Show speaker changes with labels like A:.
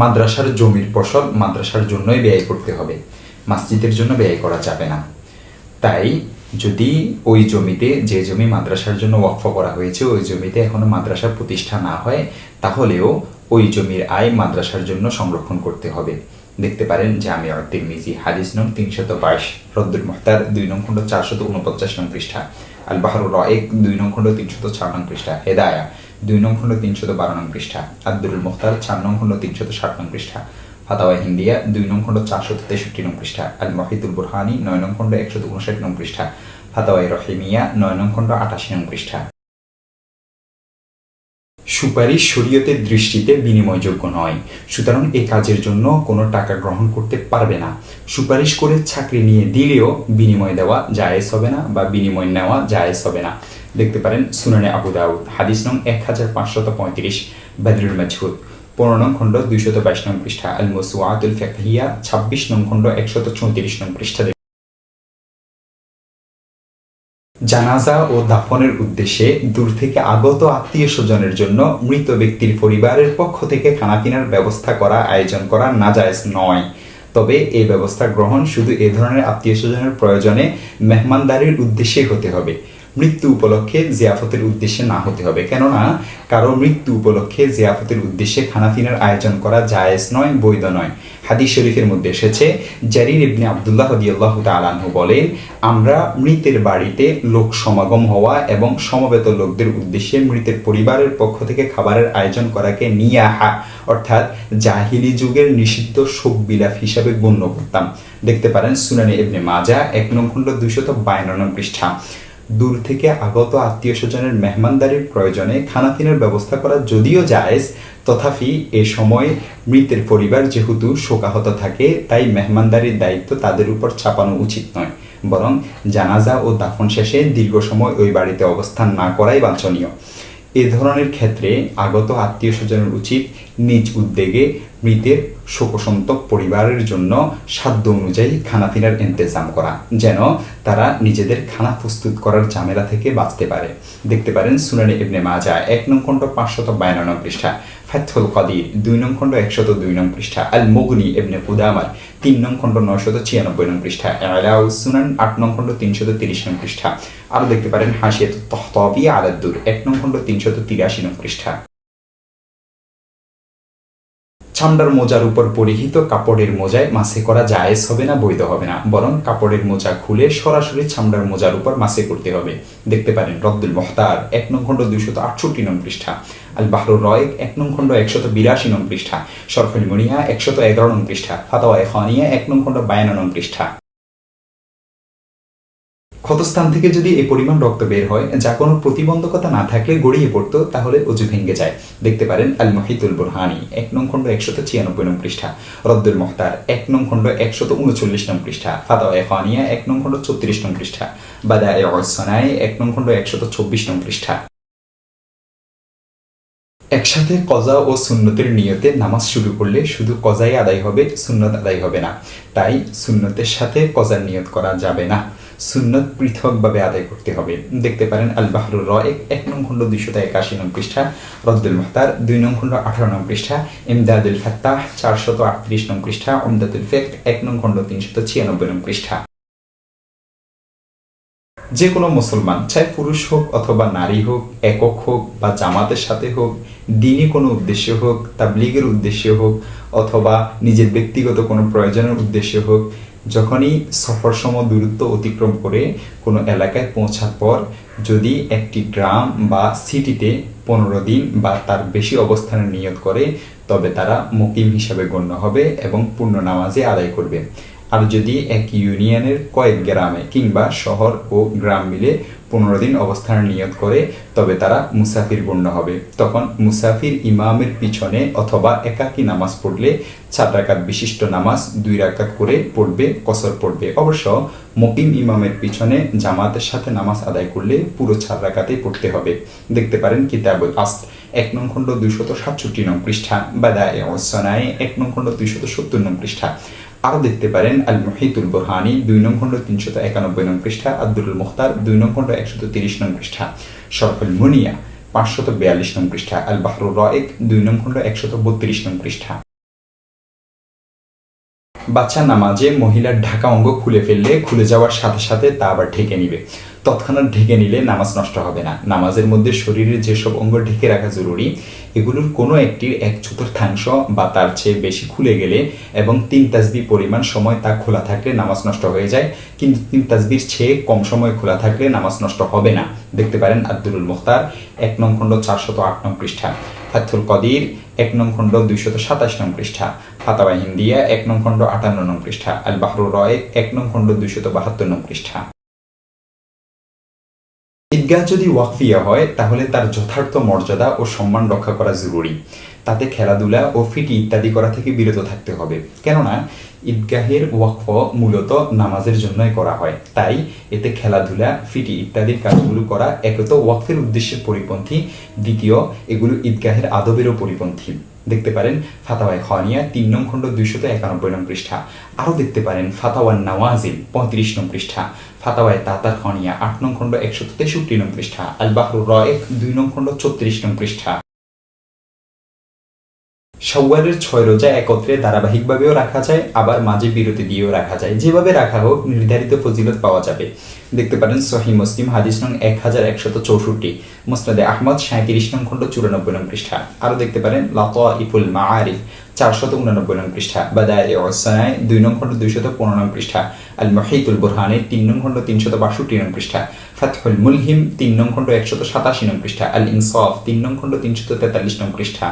A: মাদ্রাসার জমির ফসল মাদ্রাসার জন্যই ব্যয় করতে হবে। মসজিদের জন্য ব্যয় করা যাবে না। তাই যদি ওই জমিতে, যে জমি মাদ্রাসার জন্য ওয়াকফ করা হয়েছে, ওই জমিতে এখনও মাদ্রাসা প্রতিষ্ঠা না হয়, তাহলেও ওই জমির আয় মাদ্রাসার জন্য সংরক্ষণ করতে হবে। দেখতে পারেন জামি তিরমিজি, হাদিস নং তিনশত বাইশ, রদ্দুল মুহতার দুই নং খণ্ড চারশত উনপঞ্চাশ নং পৃষ্ঠা আল বাহরুর রয়েক দুই নং খণ্ড তিনশত চার নং পৃষ্ঠা, হেদায়া। দুই নং খণ্ড তিনশত বারো নং পৃষ্ঠা। আব্দুল মুখতার চার নং খণ্ড তিনশত ষাট নং পৃষ্ঠা। ফাতাওয়া হিন্দিয়া দুই নং খণ্ড চারশত তেষট্টি নং পৃষ্ঠা। আল মহিদুল বুরহানি নয় নং খণ্ড একশত উনষাট নং পৃষ্ঠা। ফাতাওয়াই রহিমিয়া নয় নং খণ্ড আটাশি নং পৃষ্ঠা। সুপারিশ শরীয়তের দৃষ্টিতে বিনিময়যোগ্য নয়। সুতরাং এই কাজের জন্য কোনো টাকা গ্রহণ করতে পারবে না। সুপারিশ করে চাকরি নিয়ে দিলেও বিনিময় দেওয়া জায়েজ হবে না বা বিনিময় নেওয়া জায়েজ হবে না। দেখতে পারেন সুনানে আবু দাউদ। হাদিস নং এক হাজার পাঁচশত পঁয়ত্রিশ, বাদরুল মাজহুদ। পনেরো নং খণ্ড, দুইশত বাইশ নং পৃষ্ঠা। আল মুসুয়াতুল ফেকহিয়া, ছাব্বিশ নং খণ্ড, একশত চৌত্রিশ নং পৃষ্ঠা জানাজা ও দাফনের উদ্দেশ্যে দূর থেকে আগত আত্মীয় স্বজনের জন্য মৃত ব্যক্তির পরিবারের পক্ষ থেকে খানাপিনার ব্যবস্থা করা, আয়োজন করা নাজায়জ নয়। তবে এই ব্যবস্থা গ্রহণ শুধু এ ধরনের আত্মীয় স্বজনের প্রয়োজনে মেহমানদারির উদ্দেশ্যে হতে হবে। মৃত্যু উপলক্ষে জিয়াফতের উদ্দেশ্যে না হতে হবে। কেননা, কারও মৃত্যু উপলক্ষে জিয়াফতের উদ্দেশ্যে খানাপিনার আয়োজন করা জায়েজ নয়, বৈধ নয়। হাদিস শরীফের মধ্যে এসেছে, জারির ইবনে আবদুল্লাহ দিয়াল্লাহ তালানহু বলেন, আমরা মৃতের বাড়িতে লোক সমাগম হওয়া এবং সমবেত লোকদের উদ্দেশ্যে মৃতের পরিবারের পক্ষ থেকে খাবারের আয়োজন করাকে নিয়াহা, অর্থাৎ জাহিলি যুগের নিষিদ্ধ শোক বিলাপ হিসাবে গণ্য করতাম। দেখতে পারেন সুনানি ইবনে মাজা এক নং খণ্ড দুইশত বায়ান্ন পৃষ্ঠা। দূর থেকে আগত আত্মীয় স্বজনের মেহমানদারির প্রয়োজনে খানাপিনার ব্যবস্থা করা যদিও জায়েজ, তথাপি এ সময় মৃতের পরিবার যেহেতু শোকাহত থাকে, তাই মেহমানদারির দায়িত্ব তাদের উপর চাপানো উচিত নয়। বরং জানাজা ও দাফন শেষে দীর্ঘ সময় ওই বাড়িতে অবস্থান না করাই বাঞ্ছনীয়। এ ধরনের ক্ষেত্রে আগত আত্মীয় স্বজনের উচিত নিজ উদ্যোগে মৃতের শোকসন্তক পরিবারের জন্য সাধ্য অনুযায়ী খানাপিনার ইন্তজাম করা, যেন তারা নিজেদের খানা প্রস্তুত করার ঝামেলা থেকে বাঁচতে পারে। দেখতে পারেন সুনানি ইবনে মাজা, এক নং খণ্ড পাঁচশত বায়ান্ন নং পৃষ্ঠা ফাথুল কাদির, দুই নং খণ্ড একশত দুই নং পৃষ্ঠা আল মুগনি ইবনে কুদামার, তিন নং খণ্ড নয়শত ছিয়ানব্বই নং পৃষ্ঠা আলাউ সুনান আট নং খণ্ড তিনশত তিরিশ নং পৃষ্ঠা। আরও দেখতে পারেন হাসিয়াত তহতবি আলাদ্দুর, এক নং খণ্ড তিনশত তিরাশি নং পৃষ্ঠা। চামড়ার মোজার উপর পরিহিত কাপড়ের মোজায় মাসে করা জায়েজ হবে না, বৈধ হবে না। বরং কাপড়ের মোজা খুলে সরাসরি ছামডার মোজার উপর মাসে করতে হবে। দেখতে পারেন রব্দুল মহতার এক নং খণ্ড দুইশত আটষট্টি নং পৃষ্ঠা। আল বাহরুর রয়েক, এক নং খণ্ড একশত বিরাশি নং পৃষ্ঠা। সরফলিমনিয়া একশত এগারো নং পৃষ্ঠা। ফাতাওয়া এখানিয়া এক নং খণ্ড বায়ান্ন নং পৃষ্ঠা। ক্ষতস্থান থেকে যদি এই পরিমাণ রক্ত বের হয়, যা কোনো প্রতিবন্ধকতা না থাকলে গড়িয়ে পড়তো, তাহলে অজু ভেঙে যায়। দেখতে পারেন আল মহিতুল বুরহানি, এক নং খণ্ড একশত ছিয়ানব্বই নং পৃষ্ঠা। রদ্দুল মহতার এক নং খণ্ড একশত উনচল্লিশ নং পৃষ্ঠা। ফাদা এফানিয়া এক নং খণ্ড ছত্রিশ নং পৃষ্ঠা। বাদা এ এক নং খণ্ড একশত চব্বিশ নং পৃষ্ঠা। একসাথে কজা ও সুন্নতের নিয়তে নামাজ শুরু করলে শুধু কজাই আদায় হবে, সুন্নত আদায় হবে না। তাই সুন্নতের সাথে কজার নিয়ত করা যাবে না। সুন্নত পৃথকভাবে আদায় করতে হবে। দেখতে পারেন আল বাহরুর রয়েক এক নং খণ্ড দুইশত একাশি নং পৃষ্ঠা, রদ্দুল মুহতার দুই নং খণ্ড আঠারো নং পৃষ্ঠা, ইমদাদুল ফাত্তাহ চারশত আটত্রিশ নং পৃষ্ঠা ওমদাদুল ফেক এক নং খণ্ড তিনশত ছিয়ানব্বই নং পৃষ্ঠা। যে কোনো মুসলমান, চাই পুরুষ হোক অথবা নারী হোক, একক হোক বা জামাতের সাথে হোক দিনই কোনো উদ্দেশ্যে হোক, তাবলিগের উদ্দেশ্যে হোক, অথবা নিজের ব্যক্তিগত কোনো প্রয়োজনের উদ্দেশ্যে হোক, যখনই সফর সম দূরত্ব অতিক্রম করে কোনো এলাকায় পৌঁছার পর যদি একটি গ্রাম বা সিটিতে পনেরো দিন বা তার বেশি অবস্থানের নিয়ত করে, তবে তারা মুকিম হিসাবে গণ্য হবে এবং পূর্ণ নামাজে আদায় করবে। আর যদি এক ইউনিয়নের কয়েক গ্রামে কিংবা শহর ও গ্রাম মিলে পনেরো দিন অবস্থানের নিয়ত করে তবে তারা মুসাফির গণ্য হবে। তখন মুসাফির ইমামের পিছনে অথবা একাকী নামাজ পড়লে চার রাকাত বিশিষ্ট নামাজ দুই রাকাত করে পড়বে, কসর পড়বে। অবশ্য মকিম ইমামের পিছনে জামাতের সাথে নামাজ আদায় করলে পুরো চার রাকাতেই পড়তে হবে। দেখতে পারেন কিতাবুল আস্ত, এক নং খণ্ড দুইশত সাতষট্টি নং পৃষ্ঠা। বাদা এ অসনায় এক নং খণ্ড দুইশত সত্তর নং পৃষ্ঠা। আরও দেখতে পারেন আল মহিতুল বোরহানি, দুই নং খণ্ড তিনশত একানব্বই নং পৃষ্ঠা আব্দুল মুখতার, দুই নং খণ্ড একশত তিরিশ নং পৃষ্ঠা, শরফুল মুনিয়া, পাঁচশত বিয়াল্লিশ নং পৃষ্ঠা আল বাহরুর রয়েক, দুই নং খণ্ড একশত বত্রিশ নং পৃষ্ঠা। বাচ্চা নামাজে মহিলার ঢাকা অঙ্গ খুলে ফেললে খুলে যাওয়ার সাথে সাথে তা আবার ঢেকে নিবে। তৎক্ষণাৎ ঢেকে নিলে নামাজ নষ্ট হবে না। নামাজের মধ্যে শরীরের যেসব অঙ্গ ঢেকে রাখা জরুরি, এগুলোর কোনো একটির এক চতুর্থাংশ বা তার চেয়ে বেশি খুলে গেলে এবং তিন তাসবি পরিমাণ সময় তা খোলা থাকলে নামাজ নষ্ট হয়ে যায়, কিন্তু তিন তাসবির চেয়ে কম সময় খোলা থাকলে নামাজ নষ্ট হবে না। দেখতে পারেন আব্দুল মুখতার, এক নং খণ্ড চারশত আট নং পৃষ্ঠা। ফাথুল কদির, এক নং খণ্ড দুইশত সাতাশ নং পৃষ্ঠা। ফাতাওয়া হিন্দিয়া, এক নং খণ্ড আটান্ন নং পৃষ্ঠা। আল বাহরুর রয়, এক নং খণ্ড দুইশত বাহাত্তর নং পৃষ্ঠা। ঈদগাহ যদি ওয়াকফিয়া হয়, তাহলে তার যথার্থ মর্যাদা ও সম্মান রক্ষা করা জরুরি। তাতে খেলাধুলা ও ফিটি ইত্যাদি করা থেকে বিরত থাকতে হবে। কেননা, ঈদগাহের ওয়াকফ মূলত নামাজের জন্যই করা হয়। তাই এতে খেলাধুলা, ফিটি ইত্যাদির কাজগুলো করা একত ওয়াকফের উদ্দেশ্যের পরিপন্থী, দ্বিতীয়, এগুলো ঈদগাহের আদবেরও পরিপন্থী। দেখতে পারেন ফাতাওয়ায় খানিয়া তিন নং খণ্ড দুইশত একানব্বই নং পৃষ্ঠা। আরও দেখতে পারেন ফাতাওয়ান নওয়াজিল, পঁয়ত্রিশ নং পৃষ্ঠা। ফাতাওয়ায় তাতার খনিয়া আট নং খণ্ড একশো তেষট্টি নং পৃষ্ঠা। আল বাহরুর রয়েক দুই নং খণ্ড ছত্রিশ নং পৃষ্ঠা। শাওয়ালের ছয় রোজা একত্রে ধারাবাহিকভাবেও রাখা যায়, আবার মাঝে বিরতি দিয়েও রাখা যায়। যেভাবে রাখা হোক, নির্ধারিত ফজিলত পাওয়া যাবে। দেখতে পারেন সহি মুসলিম, হাদিস নং এক হাজার একশত চৌষট্টি, মুসনাদে আহমদ সাঁত্রিশ নং খণ্ড চুরানব্বই নং পৃষ্ঠা। আরও দেখতে পারেন লাতোয়া ইফুল মাআরিফ, চারশত উনানব্বই নং পৃষ্ঠা। বা বাদায় ওসানায় দুই নং খণ্ড দুইশত পনেরো নং পৃষ্ঠা। আল মহিতুল বুরহানে, তিন নং খণ্ড তিনশত বাষট্টি নং পৃষ্ঠা। ফাতহুল মুলহিম, তিন নং খণ্ড একশত সাতাশি নং পৃষ্ঠা। আল ইনসাফ তিন নং খণ্ড তিনশত তেতাল্লিশ নং পৃষ্ঠা।